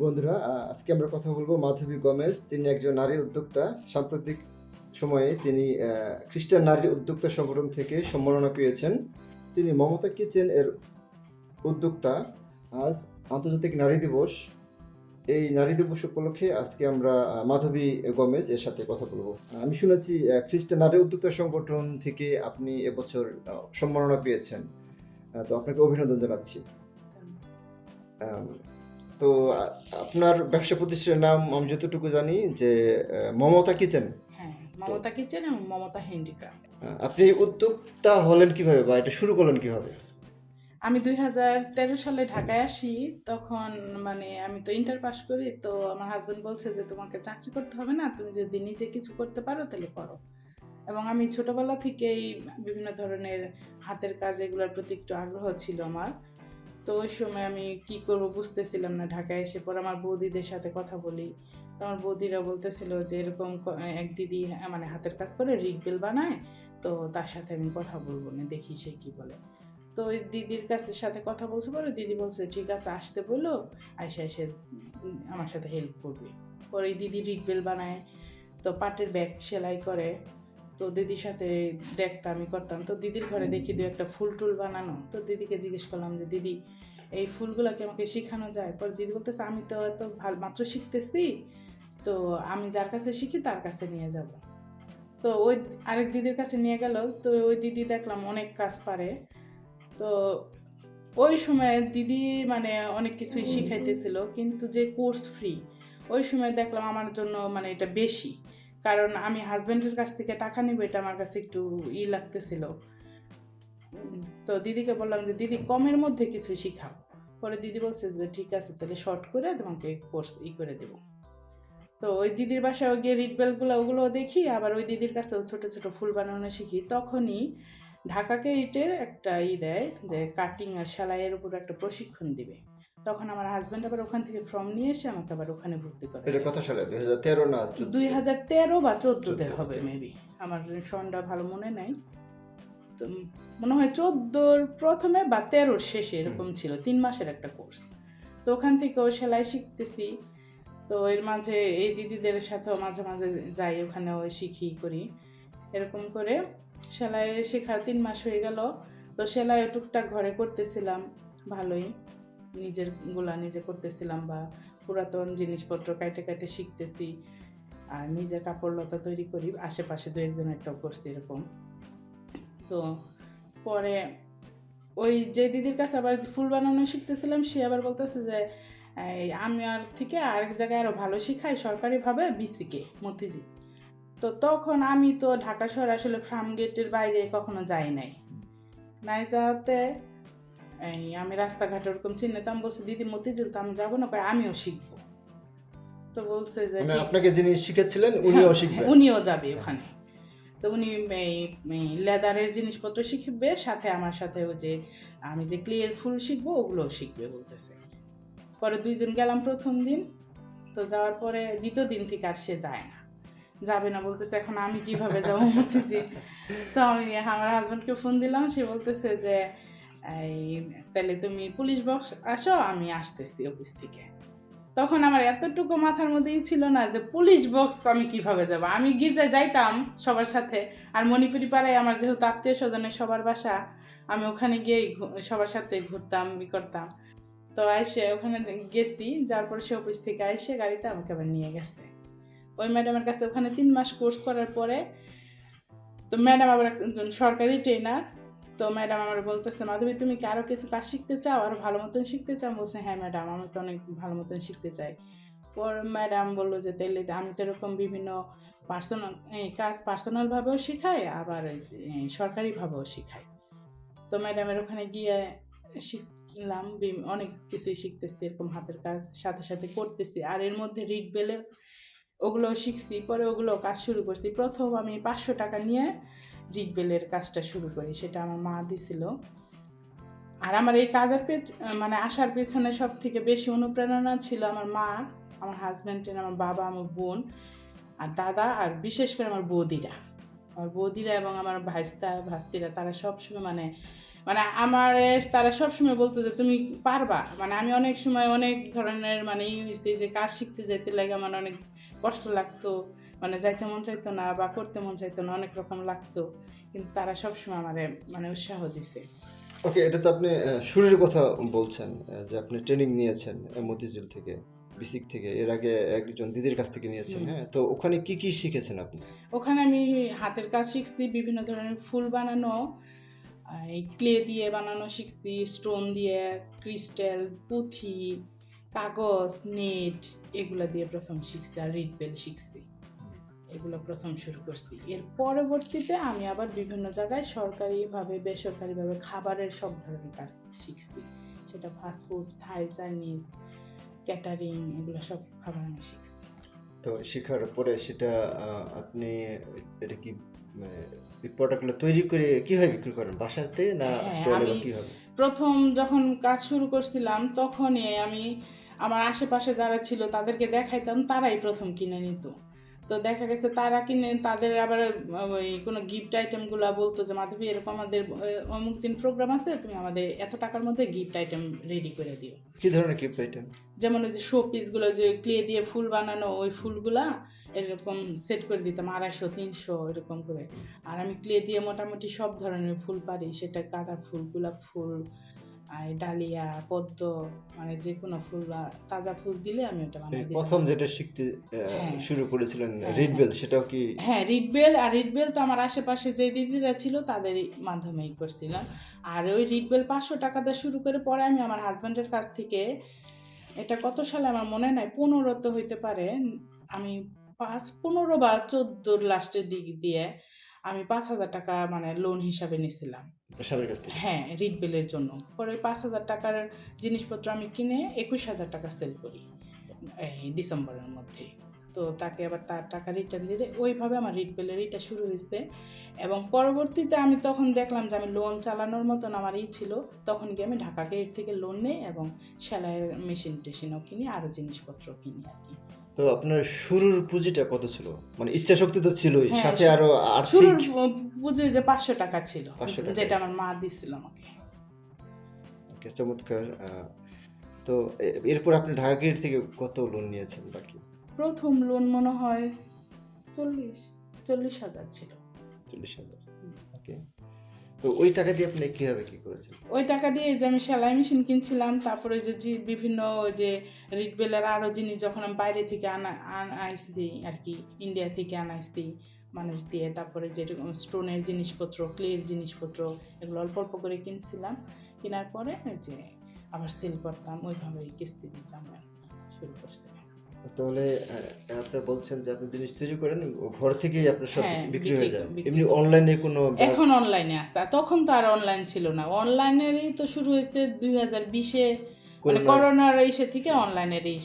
বন্ধুরা আজকে আমরা কথা বলব মাধবী গমেজ তিনি একজন নারী উদ্যোক্তা। সাম্প্রতিক সময়ে তিনি খ্রিস্টান নারী উদ্যোক্তা সংগঠন থেকে সম্মাননা পেয়েছেন। তিনি মমতা কিচেন এর উদ্যোক্তা। আজ আন্তর্জাতিক নারী দিবস। এই নারী দিবস উপলক্ষে আজকে আমরা মাধবী গমেজ এর সাথে কথা বলব। আমি শুনেছি খ্রিস্টান নারী উদ্যোক্তা সংগঠন থেকে আপনি এবছর সম্মাননা পেয়েছেন। তো আপনাকে অভিনন্দন জানাচ্ছি। তো আপনার ব্যবসা প্রতিষ্ঠানের নাম আমি যতটুকু জানি যে মমতা কিচেন। হ্যাঁ মমতা কিচেন এবং মমতা হ্যান্ডিক্রাফট আপনি উদ্যোক্তা হলেন কীভাবে বা এটা শুরু করলেন কীভাবে? আমি দুই হাজার তেরো সালে ঢাকায় আসি তখন মানে আমি তো ইন্টার পাস করি তো আমার হাজব্যান্ড বলছে যে তোমাকে চাকরি করতে হবে না তুমি যদি নিজে কিছু করতে পারো তাহলে করো। এবং আমি ছোটবেলা থেকেই বিভিন্ন ধরনের হাতের কাজ এগুলোর প্রতি একটু আগ্রহ ছিল আমার। তো ওই সময় আমি কি করব বুঝতেছিলাম না। ঢাকায় এসে পর আমার বৌদিদের সাথে কথা বলি। তো আমার বৌদিরা বলতেছিল যে এরকম এক দিদি হ্যাঁ, মানে হাতের কাজ করে রিক বেল বানায় তো তার সাথে আমি কথা বলব না দেখি সে কি বলে। তো ওই দিদির কাছে সাথে কথা বলছে পরে দিদি বলছে ঠিক আছে আসতে বলল আইসা এসে আমার সাথে হেল্প করবে। পরে দিদি রিক বেল বানায় তো পাটের ব্যাগ সেলাই করে তো দিদির সাথে দেখতাম আমি করতাম। তো দিদির ঘরে দেখি দু একটা ফুল টুল বানানো। তো দিদিকে জিজ্ঞেস করলাম যে, দিদি, এই ফুলগুলোকে আমাকে শেখানো যায়? পরে দিদি বলতেছে, আমি তো এত ভালো, মাত্র শিখতেছি। তো আমি যার কাছে শিখি, তার কাছে নিয়ে যাব। তো ওই আরেক দিদির কাছে নিয়ে গেল। তো ওই দিদি দেখলাম অনেক কাজ পারে। তো ওই সময় দিদি মানে অনেক কিছুই শিখাইতেছিল, কিন্তু যে কোর্স ফ্রি, ওই সময় দেখলাম আমার জন্য মানে এটা বেশি। কারণ আমি হাজব্যান্ডের কাছ থেকে টাকা নিব, এটা আমার কাছে একটু ই লাগতেছিল। তো দিদিকে বললাম যে, দিদি, কমের মধ্যে কিছু শিখাও। পরে দিদি বলছে যে, ঠিক আছে, তাহলে শর্ট করে তোমাকে কোর্স ই করে দেবো। তো ওই দিদির বাসায় গিয়ে রিটবেলগুলো ওগুলো দেখি, আবার ওই দিদির কাছেও ছোট ছোট ফুল বানানো শিখি। তখনই ঢাকাকে ইটের একটা ই দেয় যে কাটিং আর সেলাইয়ের উপর একটা প্রশিক্ষণ দিবে। তখন আমার হাজব্যান্ড আবার ওখান থেকে ফর্ম নিয়ে এসে আমাকে আবার ওখানে ভর্তি করে এটা কত সালে দুই হাজার তেরো না 14? দুই হাজার তেরো বা চোদ্দোতে 14 হবে মেবি আমার সনটা ভালো মনে নাই। তো মনে হয় চোদ্দোর প্রথমে বা তেরোর শেষে এরকম ছিল তিন মাসের একটা কোর্স তো ওখান থেকেও সেলাই শিখতেছি। তো এর মাঝে এই দিদিদের সাথেও মাঝে মাঝে যাই ওখানেও শিখি করি। এরকম করে সেলাই শেখা তিন মাস হয়ে গেল। তো সেলাই টুকটাক ঘরে করতেছিলাম ভালোই। নিজেরগুলা নিজে করতেছিলাম বা পুরাতন জিনিসপত্র কাটে কাটে শিখতেছি। আর নিজে কাপড় লতা তৈরি করি, আশেপাশে দু একজনেরটাও করছি এরকম। তো পরে ওই যে দিদির কাছে আবার ফুল বানানো শিখতেছিলাম, সে আবার বলতেছে যে আমি আর থেকে আরেক জায়গায় আরও ভালো শিখাই সরকারিভাবে বিসিকে, মতিঝিল। তো তখন আমি তো ঢাকা শহর আসলে ফার্ম গেটের বাইরে কখনো যাই নাই। নাই যাতে এই আমি রাস্তাঘাট ওরকম চিনতাম বলছে দিদি মতিঝিল তো আমি যাব না কয় আমিও শিখব। তো বলছে যে মানে আপনাকে যিনি শিখেছিলেন উনিও হ্যাঁ, শিখবেন। উনিও যাবে ওখানে। তো উনি এই লেদারের জিনিসপত্র শিখবে সাথে আমার সাথে ওই যে আমি যে ক্লিয়ার ফুল শিখব ওগুলোও শিখবে বলতেছে। পরে দুইজন গেলাম প্রথম দিন তো যাওয়ার পরে দ্বিতীয় দিন থেকে আর সে যায় না। যাবে না বলতেছে এখন আমি কীভাবে যাব মতিঝিল? তো আমি আমার হাজব্যান্ডকে ফোন দিলাম সে বলতেছে যে এই তাহলে তুমি পুলিশ বক্স আসো, আমি আসতেছি অফিস থেকে। তখন আমার এতটুকু মাথার মধ্যেই ছিল না যে, পুলিশ বক্স আমি কীভাবে যাব? আমি গির্জায় যাইতাম সবার সাথে, আর মণিপুরি পাড়ায় আমার যেহেতু আত্মীয় স্বজনের সবার বাসা, আমি ওখানে গিয়েই ঘু- সবার সাথে ঘুরতাম, ই করতাম। তো আইসে ওখানে গেছি যার পরে সে অফিস থেকে আইসে গাড়িতে আমাকে আবার নিয়ে গেছে। ওই ম্যাডামের কাছে ওখানে তিন মাস কোর্স করার পরে, তো ম্যাডাম আবার একজন সরকারি ট্রেনার তো ম্যাডাম আমার বলতেছে, মাধবী, তুমি কি আরও কিছু কাজ শিখতে চাও? আরও ভালো মতন শিখতে চাও? বলছে হ্যাঁ ম্যাডাম, আমি তো অনেক ভালো মতন শিখতে চাই। পর ম্যাডাম বলল যে তাহলে আমি তো এরকম বিভিন্ন পার্সোনাল কাজ পার্সোনালভাবেও শেখাই, আবার সরকারিভাবেও শেখাই। তো ম্যাডামের ওখানে গিয়ে শিখলাম অনেক কিছুই শিখতেছি, এরকম হাতের কাজ, সাথে সাথে করতেছি। আর এর মধ্যে রিড বেলে ওগুলো শিখছি, পরে ওগুলো কাজ শুরু করছি। প্রথম আমি পাঁচশো টাকা নিয়ে রিড বেলের কাজটা শুরু করি, সেটা আমার মা দিছিল। আর আমার এই কাজের পেছ মানে আসার পেছনে সব থেকে বেশি অনুপ্রেরণা ছিল আমার মা, আমার হাজব্যান্ডের আমার বাবা, আমার বোন, আর দাদা, আর বিশেষ করে আমার বৌদিরা। আমার বৌদিরা এবং আমার ভাইস্তা, ভাস্তিরা, তারা সবসময় মানে মানে আমার তারা সবসময় বলতো যে, তুমি পারবা। মানে আমি অনেক সময় অনেক ধরনের মানে ই হয়েছে যে, কাজ শিখতে যেতে লাগে, আমার অনেক কষ্ট লাগতো। মানে যাইতে মন চাইতো না বা করতে মন চাইতো না অনেক রকম লাগতো। কিন্তু তারা সবসময় আমার মানে উৎসাহ দিছে। ওকে এটা তো আপনি সুরের কথা বলছেন যে আপনি ট্রেনিং নিয়েছেন মতিঝিল থেকে বিসিক থেকে এর আগে একজন দিদির কাছ থেকে নিয়েছেন হ্যাঁ? তো ওখানে কি কি শিখেছেন আপনি? ওখানে আমি হাতের কাজ শিখছি বিভিন্ন ধরনের ফুল বানানো এই ক্লে দিয়ে বানানো শিখছি স্টোন দিয়ে ক্রিস্টাল পুঁথি কাগজ নেট এগুলো দিয়ে প্রথম শিখছি আর রিড বেল শিখছি। এগুলো প্রথম শুরু করছি। এর পরবর্তীতে আমি আবার বিভিন্ন জায়গায় সরকারিভাবে বেসরকারিভাবে খাবারের সব ধরনের কাজ শিখছি। সেটা ফাস্টফুড থাই চাইনিজ ক্যাটারিং এগুলো সব খাবার আমি শিখছি। তো শেখার পরে সেটা আপনি এটা কি প্রোডাক্টগুলো তৈরি করে কীভাবে বিক্রি করেন? বাসাতে না হ্যাঁ, স্টলে বা আমি- প্রথম যখন কাজ শুরু করছিলাম তখনই আমি আমার আশেপাশে যারা ছিল তাদেরকে দেখাইতাম তারাই প্রথম কিনে নিত। তো দেখা গেছে তারা কিনে তাদের আবার ওই কোনো গিফট আইটেমগুলো বলতো যে মাধবী এরকম আমাদের অমুক দিন প্রোগ্রাম আছে তুমি আমাদের এত টাকার মধ্যে গিফট আইটেম রেডি করে দিও। কি ধরনের গিফট আইটেম যেমন ওই যে শো পিসগুলো যে ক্লে দিয়ে ফুল বানানো ওই ফুলগুলা এরকম সেট করে দিতাম আড়াইশো তিনশো এরকম করে। আর আমি ক্লে দিয়ে মোটামুটি সব ধরনের ফুল পারি সেটা গাঁদা ফুল গোলাপ ফুল আর ডালিয়া পদ্ম মানে যে কোনো ফুল বা তাজা ফুল দিলে আমি ওটা বানাই প্রথম যেটা শিখতে হ্যাঁ। শুরু করেছিলেন হ্যাঁ, রিড হ্যাঁ। সেটাও কি হ্যাঁ রিডবেল আর রিডবেল তো আমার আশেপাশে যে দিদিরা ছিল তাদের মাধ্যমেই করছিলাম আর ওই রিডবেল পাঁচশো টাকা দিয়ে শুরু করে পরে আমি আমার হাজব্যান্ডের কাছ থেকে এটা কত সালে আমার মনে নাই পনেরো তো হইতে পারে আমি পাঁচ পনেরো বা চোদ্দোর লাস্টের দিক দিয়ে আমি পাঁচ হাজার টাকা মানে লোন হিসাবে নিয়েছিলাম হ্যাঁ রিডবেলের জন্য। পরে ওই পাঁচ হাজার টাকার জিনিসপত্র আমি কিনে একুশ হাজার টাকা সেল করি এই ডিসেম্বরের মধ্যে। তো তাকে আবার তার টাকা রিটার্ন দিয়ে। ওইভাবে আমার রিডবেলের এটা শুরু হয়েছে। এবং পরবর্তীতে আমি তখন দেখলাম যে আমি লোন চালানোর মতন আমার ই ছিল তখন গিয়ে আমি ঢাকা গেট থেকে লোন নেই এবং সেলাইয়ের মেশিন টেশিনও কিনি আরও জিনিসপত্র কিনি আর কি। তো আপনার শুরুর পুঁজিটা কত ছিল? মানে ইচ্ছা শক্তি তো ছিলই হ্যাঁ, সাথে আরও শুরুর আর্থিক বুঝে যে পাঁচশো টাকা ছিল 500 টাকা। যেটা আমার মা দিছিল আমাকে। ওকে, চমৎকার। তো এরপর আপনি ঢাকা গেট থেকে কত লোন নিয়েছেন বাকি? প্রথম লোন মনে হয় চল্লিশ চল্লিশ হাজার ছিল। চল্লিশ হাজার। ওকে। তো ওই টাকা দিয়ে আপনি কীভাবে কি করেছেন? ওই টাকা দিয়ে যে আমি সেলাই মেশিন কিনছিলাম, তারপরে যে জি, বিভিন্ন যে রিডবেলের আরও জিনিস যখন আমি বাইরে থেকে আনা, আন- আইস দিই আর কি ইন্ডিয়া থেকে আনাইস দিই, মানুষ দিয়ে, তারপরে যেরকম স্টোনের জিনিসপত্র ক্লের জিনিসপত্র, এগুলো অল্প অল্প করে কিনছিলাম। কেনার পরে যে আবার সেল করতাম, ওইভাবেই কিস্তি দিতাম আর শুরু করছিলাম। তাহলে আপনি বলছেন যে আপনি জিনিস তৈরি করেন ঘর থেকেই আপনার সব হ্যাঁ, বিক্রি হয়ে যায়। এমনি অনলাইনে কোনো এখন অনলাইনে আসতে তখন তো আর অনলাইন ছিল না। অনলাইনেরই তো শুরু হয়েছে দুই হাজার বিশে মানে করোনার এসে থেকে অনলাইনের এই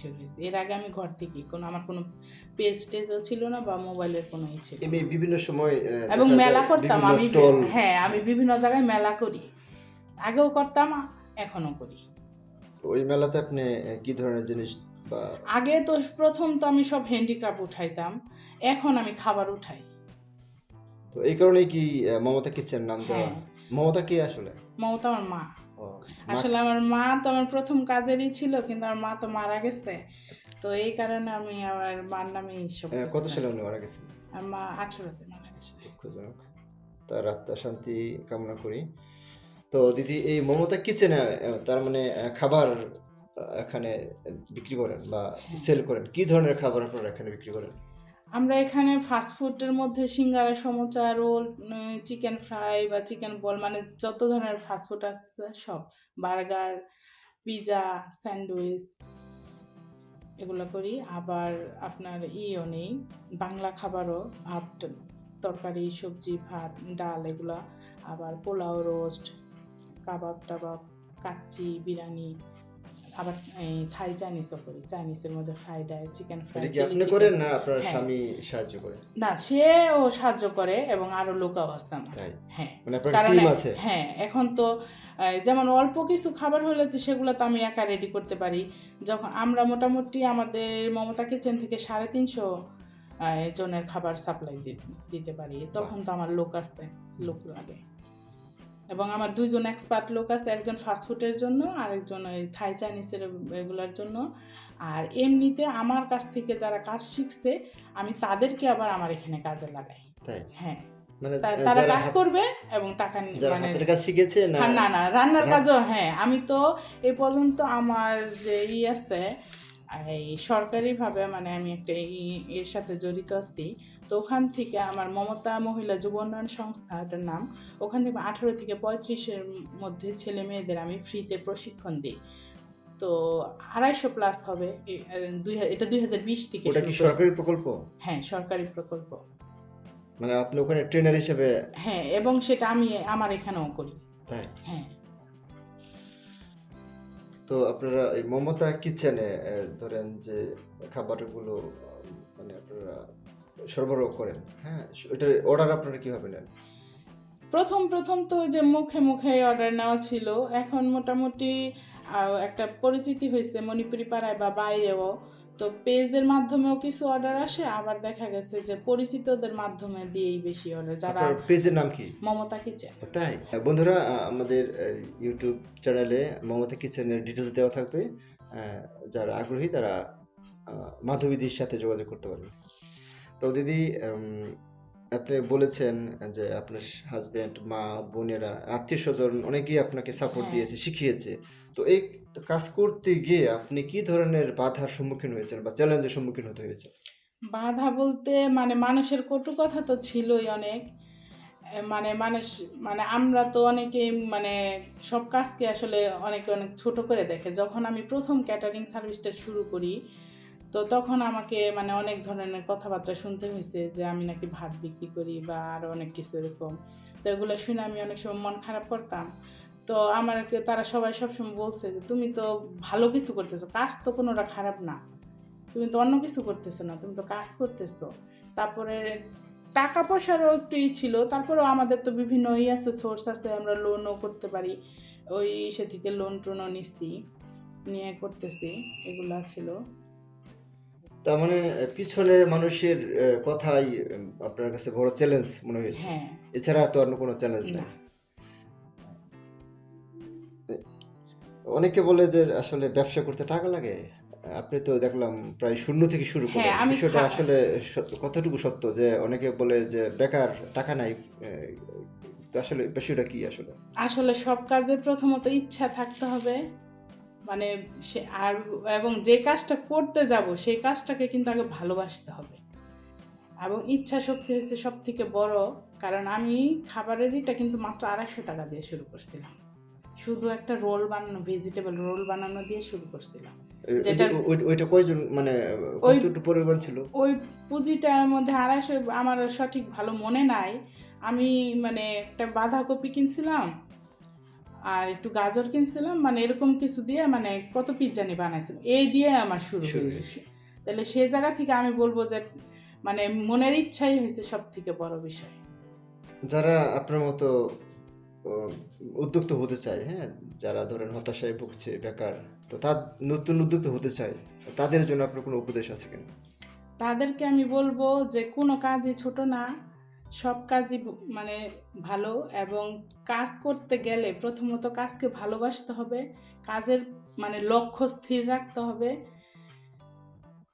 শুরু হয়েছে। এর আগে আমি ঘর থেকে কোনো আমার কোনো পেজ টেজও ছিল না বা মোবাইলের কোনো ই ছিল। এমনি বিভিন্ন সময় এবং মেলা করতাম আমি হ্যাঁ আমি বিভিন্ন জায়গায় মেলা করি। আগেও করতাম এখনও করি। ওই মেলাতে আপনি কি ধরনের জিনিস আগে তো প্রথম তো আমি সব হ্যান্ডিক্রাফট উঠাইতাম এখন আমি খাবার উঠাই। তো এই কারণেই কি মমতা কিচেন নাম দেওয়া? হ্যাঁ। মমতা কি আসলে? মমতা আমার মা। আসলে আমার মা তো আমার প্রথম কাজেরই ছিল কিন্তু আমার মা তো মারা গেছে। তো এই কারণে আমি আমার মার নামে সব কত। সালে উনি মারা গেছেন? আমার মা আঠেরোতে মারা গেছে। দুঃখজনক। তার আত্মা শান্তি কামনা করি। তো দিদি এই মমতা কিচেনে তার মানে খাবার এখানে বিক্রি করেন বা সেল করেন? কি ধরনের খাবার আপনারা এখানে বিক্রি করেন? আমরা এখানে ফাস্টফুডের মধ্যে singara, samosa, roll chicken fry বা চিকেন বল মানে যত ধরনের ফাস্ট ফুড আছে সব। বার্গার পিৎজা স্যান্ডউইচ, এগুলো করি। আবার আপনার ইও নেই, বাংলা খাবারও, ভাত, তরকারি, সবজি, ভাত, ডাল এগুলো। আবার পোলাও, রোস্ট, কাবাব, টাবাব, কাচ্চি, বিরিয়ানি। আবার এই থাই চাইনিজও করি চাইনিজের মধ্যে ফ্রাইড রাইস চিকেন ফ্রাই আপনি করেন না আপনার হ্যাঁ। স্বামী সাহায্য করে? না সে ও সাহায্য করে এবং আরও লোকাও আছে আমার। হ্যাঁ। মানে কারণ হ্যাঁ এখন তো যেমন অল্প কিছু খাবার হলে তো সেগুলো তো আমি একা রেডি করতে পারি। যখন আমরা মোটামুটি আমাদের মমতা কিচেন থেকে সাড়ে তিনশো জনের খাবার সাপ্লাই দিতে পারি। তখন তো আমার লোক আসতে লোক লাগে। এবং আমার দুইজন এক্সপার্ট লোক আছে একজন ফাস্টফুডের জন্য আর একজন ওই থাই চাইনিজের এগুলোর জন্য। আর এমনিতে আমার কাছ থেকে যারা কাজ শিখছে আমি তাদেরকে আবার আমার এখানে কাজে লাগাই। হ্যাঁ। মানে তারা কাজ করবে এবং টাকা মানে কাজ শিখেছে না হ্যাঁ, না না রান্নার কাজও হ্যাঁ আমি তো এই পর্যন্ত আমার যে ই আছে এই সরকারিভাবে মানে আমি একটা এর সাথে জড়িত আছি। তো ওখান থেকে আমার মমতা মহিলা যুব উন্নয়ন সংস্থা এটার নাম ওখান থেকে আঠারো থেকে পঁয়ত্রিশের মধ্যে ছেলে মেয়েদের আমি ফ্রিতে প্রশিক্ষণ দিই। তো আড়াইশো প্লাস হবে এটা দুই হাজার বিশ থেকে। সরকারি প্রকল্প? হ্যাঁ সরকারি প্রকল্প। মানে আপনি ওখানে ট্রেনার হিসেবে হ্যাঁ এবং সেটা আমি আমার এখানেও করি। তাই? হ্যাঁ। তো আপনারা এই মমতা কিচেনে ধরেন যে খাবারগুলো মানে আপনারা সরবরাহ করেন। হ্যাঁ এটার অর্ডার আপনারা কীভাবে নেন? প্রথম প্রথম তো যে মুখে মুখে অর্ডার নেওয়া ছিল। এখন মোটামুটি একটা পরিচিতি হয়েছে মণিপুরি পাড়ায় বা বাইরেও। তো পেজের মাধ্যমেও কিছু অর্ডার আসে আবার দেখা গেছে যে পরিচিতদের মাধ্যমে দিয়েই বেশি অর্ডার যারা পেজের নাম কি? মমতা কিচেন। তাই? বন্ধুরা আমাদের ইউটিউব চ্যানেলে মমতা কিচেনের ডিটেলস দেওয়া থাকবে। যারা আগ্রহী তারা মাধবীদির সাথে যোগাযোগ করতে পারবে। তো দিদি আপনি বলেছেন যে আপনার হাজবেন্ড মা বোনেরা আত্মীয় স্বজন অনেকেই আপনাকে সাপোর্ট হ্যাঁ। দিয়েছে শিখিয়েছে। তো এই কাজ করতে গিয়ে আপনি কি ধরনের বাধার সম্মুখীন হয়েছেন বা চ্যালেঞ্জের সম্মুখীন হতে হয়েছে? বাধা বলতে মানে মানুষের কটু কথা তো ছিলই অনেক। মানে মানুষ মানে আমরা তো অনেকেই মানে সব কাজকে আসলে অনেকে অনেক ছোট করে দেখে। যখন আমি প্রথম ক্যাটারিং সার্ভিসটা শুরু করি তো তখন আমাকে মানে অনেক ধরনের কথাবার্তা শুনতে হয়েছে যে আমি নাকি ভাত বিক্রি করি বা আরও অনেক কিছু এরকম। তো এগুলো শুনে আমি অনেক সময় মন খারাপ করতাম। তো আমাকে তারা সবাই সবসময় বলছে যে, তুমি তো ভালো কিছু করতেছো, কাজ তো কোনোটা খারাপ না। তুমি তো অন্য কিছু করতেছো না, তুমি তো কাজ করতেছো। তারপরে টাকা পয়সারও একটু ই ছিল, তারপরেও আমাদের তো বিভিন্ন ই আছে সোর্স আছে, আমরা লোনও করতে পারি। ওই সে থেকে লোন টোনও নিচ্ছি নিয়ে করতেছি, এগুলা ছিল। তার মানে পিছনের মানুষের কথাই আপনার কাছে বড় চ্যালেঞ্জ মনে হয়েছে। হ্যাঁ। এছাড়া তো অন্য কোনো চ্যালেঞ্জ নেই। অনেকে বলে যে আসলে ব্যবসা করতে টাকা লাগে। আপনি তো দেখলাম প্রায় শূন্য থেকে শুরু হ্যাঁ, বিষয়টা আসলে কতটুকু সত্য যে অনেকে বলে যে বেকার টাকা নাই আসলে বিষয়টা কি আসলে? আসলে সব কাজে প্রথমত ইচ্ছা থাকতে হবে। মানে সে আর এবং যে কাজটা করতে যাব সেই কাজটাকে কিন্তু আগে ভালোবাসতে হবে। এবং ইচ্ছা শক্তি হচ্ছে সব থেকে বড় কারণ আমি খাবারের এটা কিন্তু মাত্র আড়াইশো টাকা দিয়ে শুরু করছিলাম। শুধু একটা রোল বানানো ভেজিটেবল রোল বানানো দিয়ে শুরু করছিলাম। যেটা- ওইটা কয়জন মানে ওই- কতটুকু পরিমাণ ছিল? ওই পুঁজিটার মধ্যে আড়াইশো আমার সঠিক ভালো মনে নাই। আমি মানে একটা বাঁধাকপি কিনছিলাম আর একটু গাজর কিনছিলাম মানে এরকম কিছু দিয়ে মানে কত পিস জানি বানাইছিলাম। এই দিয়ে আমার শুরু হয়েছে। তাহলে সে জায়গা থেকে আমি বলব যে মানে মনের ইচ্ছাই হয়েছে সব থেকে বড় বিষয়। যারা আপনার মতো উদ্যোক্তা হতে চায় হ্যাঁ যারা ধরেন হতাশায় ভুগছে বেকার তো তার নতুন উদ্যোক্তা হতে চায় তাদের জন্য আপনার কোনো উপদেশ আছে কিনা? তাদেরকে আমি বলব যে কোনো কাজই ছোট না। সব কাজই মানে ভালো এবং কাজ করতে গেলে প্রথমত কাজকে ভালোবাসতে হবে, কাজের মানে লক্ষ্য স্থির রাখতে হবে,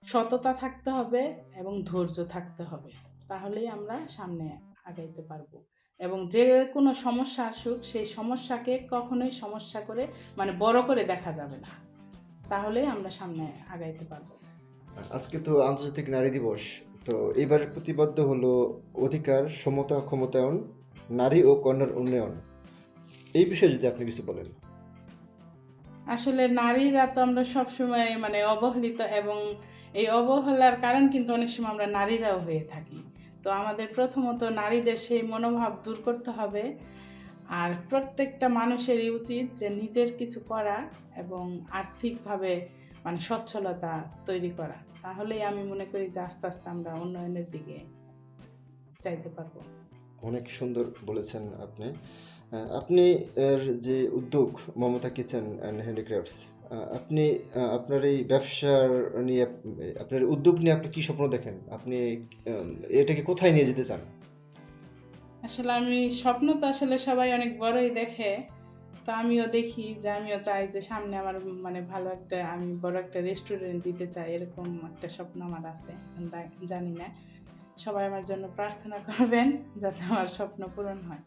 সততা থাকতে হবে এবং ধৈর্য থাকতে হবে। তাহলেই আমরা সামনে আগাইতে পারব। এবং যে কোনো সমস্যা আসুক, সেই সমস্যাকে কখনোই সমস্যা করে মানে বড় করে দেখা যাবে না। তাহলেই আমরা সামনে আগাইতে পারব। আজকে তো আন্তর্জাতিক নারী দিবস। তো এবার প্রতিবদ্ধ হলো অধিকার, সমতা, ক্ষমতায়ন, নারী ও কন্যার উন্নয়ন। এই বিষয়ে যদি আপনি কিছু বলেন। আসলে নারীরা তো আমরা সবসময় মানে অবহেলিত এবং এই অবহেলার কারণ কিন্তু অনেক সময় আমরা নারীরাও হয়ে থাকি। তো আমাদের প্রথমত নারীদের সেই মনোভাব দূর করতে হবে। আর প্রত্যেকটা মানুষেরই উচিত যে নিজের কিছু করা এবং আর্থিকভাবে মানে সচ্ছলতা তৈরি করা তাহলেই আমি মনে করি যে আস্তে আস্তে আমরা উন্নয়নের দিকে যাইতে পারব। অনেক সুন্দর বলেছেন আপনি। আপনি এর যে উদ্যোগ মমতা কিচেন অ্যান্ড হ্যান্ডিক্রাফটস আপনি আপনার এই ব্যবসার নিয়ে আপনার উদ্যোগ নিয়ে আপনি কি স্বপ্ন দেখেন? আপনি এটাকে কোথায় নিয়ে যেতে চান? আসলে আমি স্বপ্ন তো আসলে সবাই অনেক বড়ই দেখে। তো আমিও দেখি যে আমিও চাই যে সামনে আমার মানে ভালো একটা, আমি বড় একটা রেস্টুরেন্ট দিতে চাই, এরকম একটা স্বপ্ন আমার আছে, জানি না। সবাই আমার জন্য প্রার্থনা করবেন যাতে আমার স্বপ্ন পূরণ হয়।